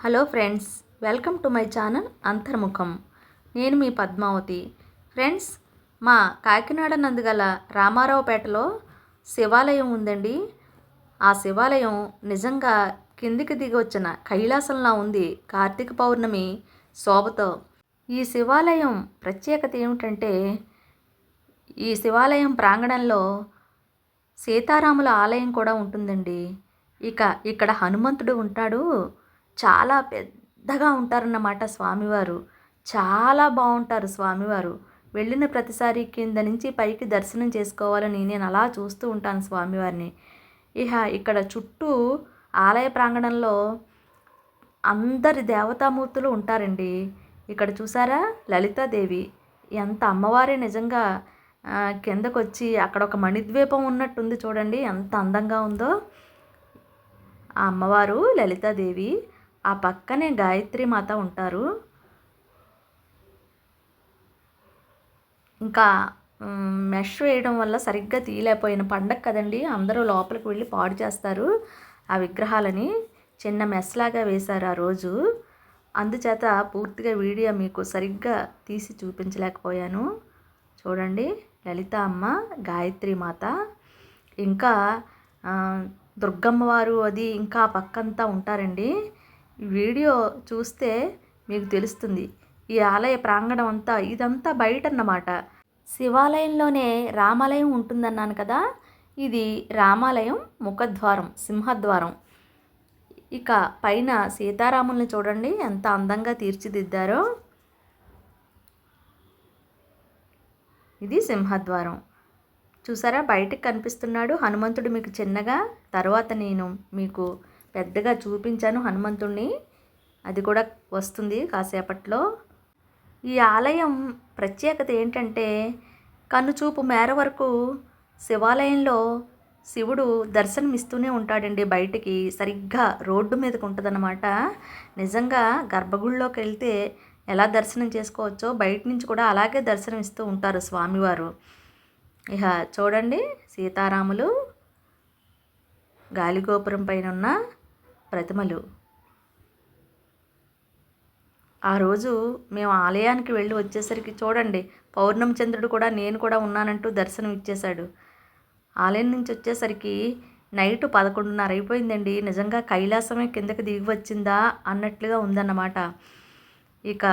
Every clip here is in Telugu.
Hello friends welcome to my channel అంతర్ముఖం. నేను మీ పద్మావతి. ఫ్రెండ్స్ మా కాకినాడ నందుగల రామారావుపేటలో శివాలయం ఉందండి. ఆ శివాలయం నిజంగా కిందికి దిగి వచ్చిన కైలాసంలా ఉంది కార్తీక పౌర్ణమి శోభతో. ఈ శివాలయం ప్రత్యేకత ఏమిటంటే ఈ శివాలయం ప్రాంగణంలో సీతారాముల ఆలయం కూడా ఉంటుందండి. ఇక ఇక్కడ హనుమంతుడు ఉంటాడు చాలా పెద్దగా ఉంటారన్నమాట స్వామివారు. చాలా బాగుంటారు స్వామివారు. వెళ్ళిన ప్రతిసారి కింద నుంచి పైకి దర్శనం చేసుకోవాలని నేను అలా చూస్తూ ఉంటాను స్వామివారిని. ఇహ ఇక్కడ చుట్టూ ఆలయ ప్రాంగణంలో అందరి దేవతామూర్తులు ఉంటారండి. ఇక్కడ చూసారా? లలితాదేవి. ఎంత అమ్మవారే నిజంగా. కిందకొచ్చి అక్కడ ఒక మణిద్వీపం ఉన్నట్టుంది చూడండి. ఎంత అందంగా ఉందో. ఆ అమ్మవారు లలితాదేవి. ఆ పక్కనే గాయత్రి మాత ఉంటారు. ఇంకా మెష్ వేయడం వల్ల సరిగ్గా తీయలేకపోయిన పండగ కదండి అందరూ లోపలికి వెళ్ళి పాడు చేస్తారు ఆ విగ్రహాలని. చిన్న మెస్ లాగా వేశారు ఆ రోజు. అందుచేత పూర్తిగా వీడియో మీకు సరిగ్గా తీసి చూపించలేకపోయాను. చూడండి లలిత అమ్మ గాయత్రి మాత. ఇంకా దుర్గమ్మవారు అది ఇంకా పక్కంతా ఉంటారండి. వీడియో చూస్తే మీకు తెలుస్తుంది. ఈ ఆలయ ప్రాంగణం అంతా ఇదంతా బయట అన్నమాట శివాలయంలోనే రామాలయం ఉంటుందన్నాను కదా? ఇది రామాలయం ముఖద్వారం సింహద్వారం. ఇక పైన సీతారాముల్ని చూడండి ఎంత అందంగా తీర్చిదిద్దారో. ఇది సింహద్వారం. చూసారా? బయటకు కనిపిస్తున్నాడు హనుమంతుడు మీకు చిన్నగా తర్వాత నేను మీకు పెద్దగా చూపించాను హనుమంతుడిని అది కూడా వస్తుంది కాసేపట్లో. ఈ ఆలయం ప్రత్యేకత ఏంటంటే కనుచూపు మేర వరకు శివాలయంలో శివుడు దర్శనమిస్తూనే ఉంటాడండి బయటికి. సరిగ్గా రోడ్డు మీదకు ఉంటుందన్నమాట. నిజంగా గర్భగుడిలోకి వెళ్తే ఎలా దర్శనం చేసుకోవచ్చో బయట నుంచి కూడా అలాగే దర్శనం ఇస్తూ ఉంటారు స్వామివారు. ఇక చూడండి సీతారాములు. గాలిగోపురం పైన ఉన్న ప్రతిమలు. ఆ రోజు మేము ఆలయానికి వెళ్ళి వచ్చేసరికి చూడండి పౌర్ణమి చంద్రుడు కూడా నేను కూడా ఉన్నానంటూ దర్శనం ఇచ్చేశాడు. ఆలయం నుంచి వచ్చేసరికి నైట్ పదకొండున్నర అయిపోయిందండి. నిజంగా కైలాసమే కిందకి దిగి వచ్చిందా అన్నట్లుగా ఉందన్నమాట. ఇక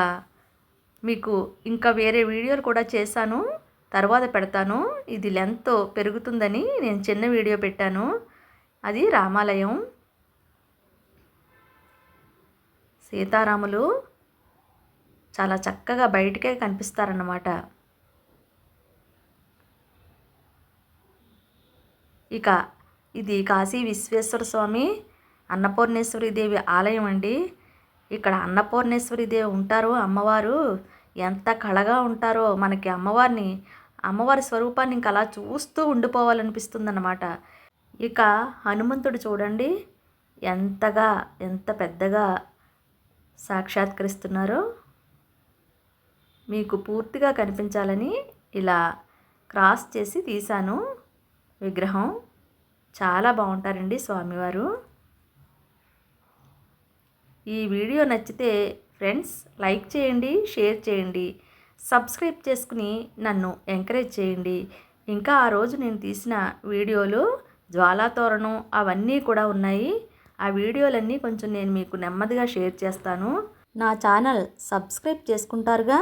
మీకు ఇంకా వేరే వీడియోలు కూడా చేశాను. తర్వాత పెడతాను. ఇది లెంత్ పెరుగుతుందని నేను చిన్న వీడియో పెట్టాను. అది రామాలయం. సీతారాములు చాలా చక్కగా బయటికే కనిపిస్తారన్నమాట. ఇక ఇది కాశీ విశ్వేశ్వర స్వామి అన్నపూర్ణేశ్వరి దేవి ఆలయం అండి. ఇక్కడ అన్నపూర్ణేశ్వరి దేవి ఉంటారు అమ్మవారు. ఎంత కళగా ఉంటారో మనకి అమ్మవారిని అమ్మవారి స్వరూపాన్ని ఇంకా అలా చూస్తూ ఉండిపోవాలనిపిస్తుందన్నమాట. ఇక హనుమంతుడు చూడండి ఎంతగా ఎంత పెద్దగా సాక్షాత్కరిస్తున్నారో మీకు పూర్తిగా కనిపించాలని ఇలా క్రాస్ చేసి తీశాను. విగ్రహం చాలా బాగుంటారండి స్వామివారు. ఈ వీడియో నచ్చితే ఫ్రెండ్స్ లైక్ చేయండి షేర్ చేయండి సబ్స్క్రైబ్ చేసుకుని నన్ను ఎంకరేజ్ చేయండి. ఇంకా ఆ రోజు నేను తీసిన వీడియోలు జ్వాలా తోరణం అవన్నీ కూడా ఉన్నాయి. ఆ వీడియోలన్నీ కొంచెం నేను మీకు నెమ్మదిగా షేర్ చేస్తాను. నా ఛానల్ సబ్స్క్రైబ్ చేసుకుంటారుగా?